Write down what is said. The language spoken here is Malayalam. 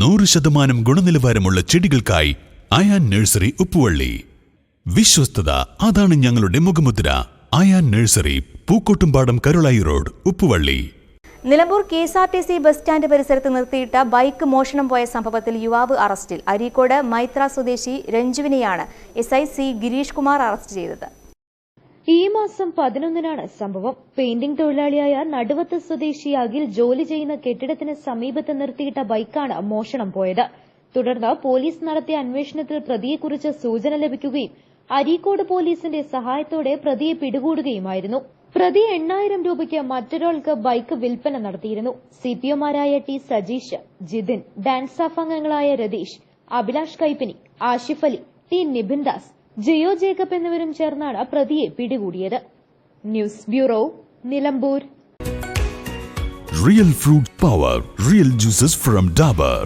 നൂറ് ശതമാനം ഗുണനിലവാരമുള്ള ചെടികൾക്കായി അയാൻ നഴ്സറി ഉപ്പുവള്ളി. വിശ്വസ്തത അതാണ് ഞങ്ങളുടെ മുഖമുദ്ര. Ayan nursery Pookkottumpadam Karulayi road Uppuvalli. Nilambur K S R T C bus stand പരിസരത്ത് നിർത്തിയിട്ട ബൈക്ക് മോഷണം പോയ സംഭവത്തിൽ യുവാവ് അറസ്റ്റിൽ. അരീക്കോട് മൈത്ര സ്വദേശി രഞ്ജുവിനെയാണ് S I C Girish Kumar arrest ചെയ്തത്. ഈ മാസം പതിനൊന്നിനാണ് സംഭവം. പെയിന്റിംഗ് തൊഴിലാളിയായ നടുവത്ത് സ്വദേശി അഖിൽ ജോലി ചെയ്യുന്ന കെട്ടിടത്തിന് സമീപത്ത് നിർത്തിയിട്ട ബൈക്കാണ് മോഷണം പോയത്. തുടർന്ന് പോലീസ് നടത്തിയ അന്വേഷണത്തിൽ പ്രതിയെക്കുറിച്ച് സൂചന ലഭിക്കുകയും അരീക്കോട് പോലീസിന്റെ സഹായത്തോടെ പ്രതിയെ പിടികൂടുകയുമായിരുന്നു. പ്രതി എണ്ണായിരം രൂപയ്ക്ക് മറ്റൊരാൾക്ക് ബൈക്ക് വിൽപ്പന നടത്തിയിരുന്നു. സിപിഒമാരായ T Sajeesh Jithin DANSAF അംഗങ്ങളായ രതീഷ് അഭിലാഷ് കൈപ്പിനി ആഷിഫ് അലി ടി നിബിൻ ദാസ് ജിയോ ജേക്കബ് എന്നിവരും ചേർന്നാണ് പ്രതിയെ പിടികൂടിയത്. News bureau Nilambur. Real fruit power real juices from Dabur